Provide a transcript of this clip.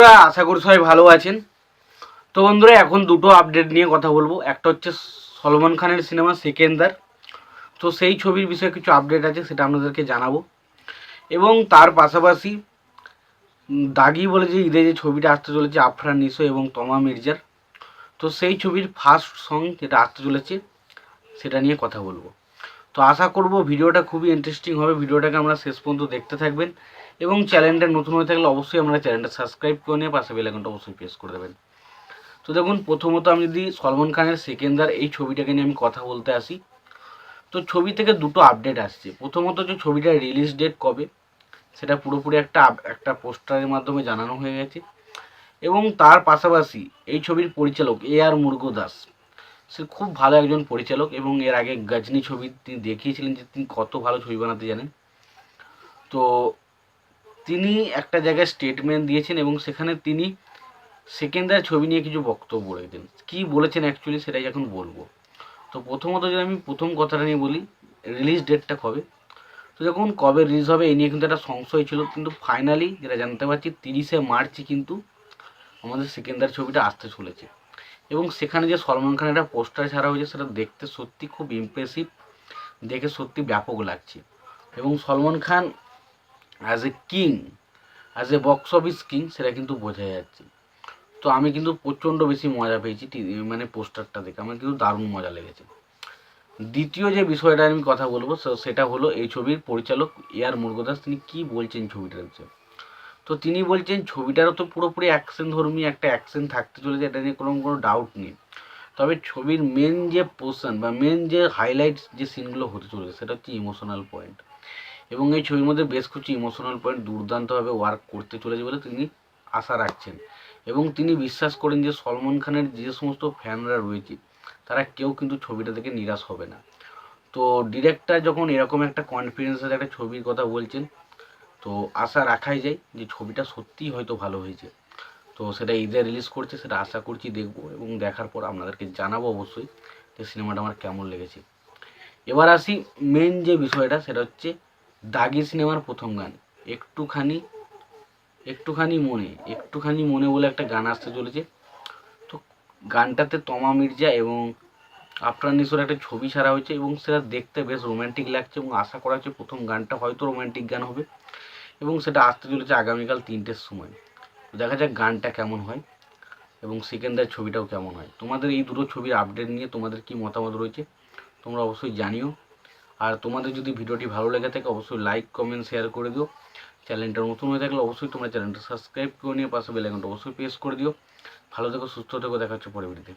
আশা করি সবাই ভালো আছেন। তো বন্ধুরা, এখন দুটো আপডেট নিয়ে কথা বলব। একটা হচ্ছে সলমান খানের সিনেমা সেকেন্দার। তো সেই ছবির বিষয়ে কিছু আপডেট আছে, সেটা আপনাদেরকে জানাব। এবং তার পাশাপাশি দাগি বলে যে ঈদে যে ছবিটা আসতে চলেছে, আফরান নিশো এবং তমা মির্জার। তো সেই ছবির ফার্স্ট সং যেটা আসতে চলেছে, সেটা নিয়ে কথা বলব। তো আশা করব ভিডিওটা খুবই ইন্টারেস্টিং হবে। ভিডিওটাকে আমরা শেষ পর্যন্ত দেখতে থাকবেন এবং চ্যানেলটা নতুন হয়ে থাকলে অবশ্যই আমরা চ্যানেলটা সাবস্ক্রাইব করে নিয়ে পাশে বেল আইকনটা অবশ্যই প্রেস করে দেবেন। তো দেখুন, প্রথমত আমি যদি সলমন খানের সেকেন্দার এই ছবিটাকে নিয়ে আমি কথা বলতে আসি। তো ছবি থেকে দুটো আপডেট আসছে। প্রথমত যে ছবিটার রিলিজ ডেট কবে, সেটা পুরোপুরি একটা একটা পোস্টারের মাধ্যমে জানানো হয়ে গেছে। এবং তার পাশাপাশি এই ছবির পরিচালক এ আর মুরগো দাস। সে খুব ভালো একজন পরিচালক এবং এর আগে গজনি ছবি তিনি দেখিয়েছিলেন যে তিনি কত ভালো ছবি বানাতে জানেন। তো তিনি একটা জায়গায় স্টেটমেন্ট দিয়েছেন এবং সেখানে তিনি সেকেন্ডার ছবি নিয়ে কিছু বক্তব্য রেখেছেন। কী বলেছেন অ্যাকচুয়ালি সেটাই এখন বলব। তো প্রথমত যদি আমি প্রথম কথাটা নিয়ে বলি রিলিজ ডেটটা কবে? তো যখন কবে রিলিজ হবে এই নিয়ে কিন্তু একটা সংশয় ছিল, কিন্তু ফাইনালি যেটা জানতে পারছি, তিরিশে মার্চই কিন্তু আমাদের সেকেন্ডার ছবিটা আসতে চলেছে। এবং সেখানে যে সলমান খানের একটা পোস্টার ছাড়া হয়েছে, সেটা দেখতে সত্যি খুব ইমপ্রেসিভ দেখে সত্যি ব্যাপক লাগছে। এবং Salman Khan as a king as a box office king সেটা কিন্তু বোঝা যাচ্ছে। তো আমি কিন্তু প্রচণ্ড বেশি মজা পেয়েছি মানে পোস্টারটা দেখে। আমার কিন্তু দারুণ মজা লেগেছে। দ্বিতীয় যে বিষয়টা আমি কথা বলব সেটা হলো এই ছবির পরিচালক এ আর মুরগদাস। তিনি কি বলছেন ছবিটার বিষয়ে? তো তিনি বলছেন, ছবিটারও তো পুরোপুরি অ্যাকশন ধর্মী, একটা অ্যাকশন থাকতে চলেছে, এটা নিয়ে কোনো কোনো ডাউট নেই। তবে ছবির মেন যে পোর্শন বা মেন যে হাইলাইট যে সিনগুলো হতে চলেছে, সেটা হচ্ছে ইমোশনাল পয়েন্ট এবং এই ছবির মধ্যে বেশ কিছু ইমোশনাল পয়েন্ট দুর্দান্তভাবে ওয়ার্ক করতে চলেছে বলে তিনি আশা রাখছেন। এবং তিনি বিশ্বাস করেন যে সলমান খানের যে সমস্ত ফ্যানরা রয়েছে, তারা কেউ কিন্তু ছবিটা দেখে নিরাশ হবে না। তো ডিরেক্টর যখন এরকম একটা কনফিডেন্সের একটা ছবির কথা বলছেন তো আশা রাখাই যায় যে ছবিটা সত্যিই হয়তো ভালো হয়েছে। তো সেটা ঈদে রিলিজ করছে, সেটা আশা করছি দেখব এবং দেখার পর আপনাদেরকে জানাব অবশ্যই যে সিনেমাটা আমার কেমন লেগেছে। এবার আসি মেন যে বিষয়টা, সেটা হচ্ছে দাগি সিনেমার প্রথম গান। একটুখানি একটুখানি মনে একটুখানি মনে বলে একটা গান আসতে চলেছে। তো গানটাতে তমা মির্জা এবং আফরান নিশোর একটা ছবি ছাড়া হয়েছে এবং সেটা দেখতে বেশ রোম্যান্টিক লাগছে এবং আশা করা হচ্ছে প্রথম গানটা হয়তো রোমান্টিক গান হবে। এবং সেটা আসতে চলেছে আগামীকাল তিনটের সময়। দেখা যাক গানটা কেমন হয় এবং সেকেন্ডার ছবিটাও কেমন হয়। তোমাদের এই দুটো ছবির আপডেট নিয়ে তোমাদের কি মতামত রয়েছে, তোমরা অবশ্যই জানিও। আর তোমাদের যদি ভিডিওটি ভালো লেগে থাকে, অবশ্যই লাইক কমেন্ট শেয়ার করে দিও। চ্যানেলটা নতুন হয়ে থাকলে অবশ্যই তোমরা চ্যানেলটা সাবস্ক্রাইব করে নিয়ে পাশে বেল আইকনটা অবশ্যই প্রেস করে দিও। ভালো থেকো, সুস্থ থেকো, দেখা হচ্ছে পরে ভিডিওতে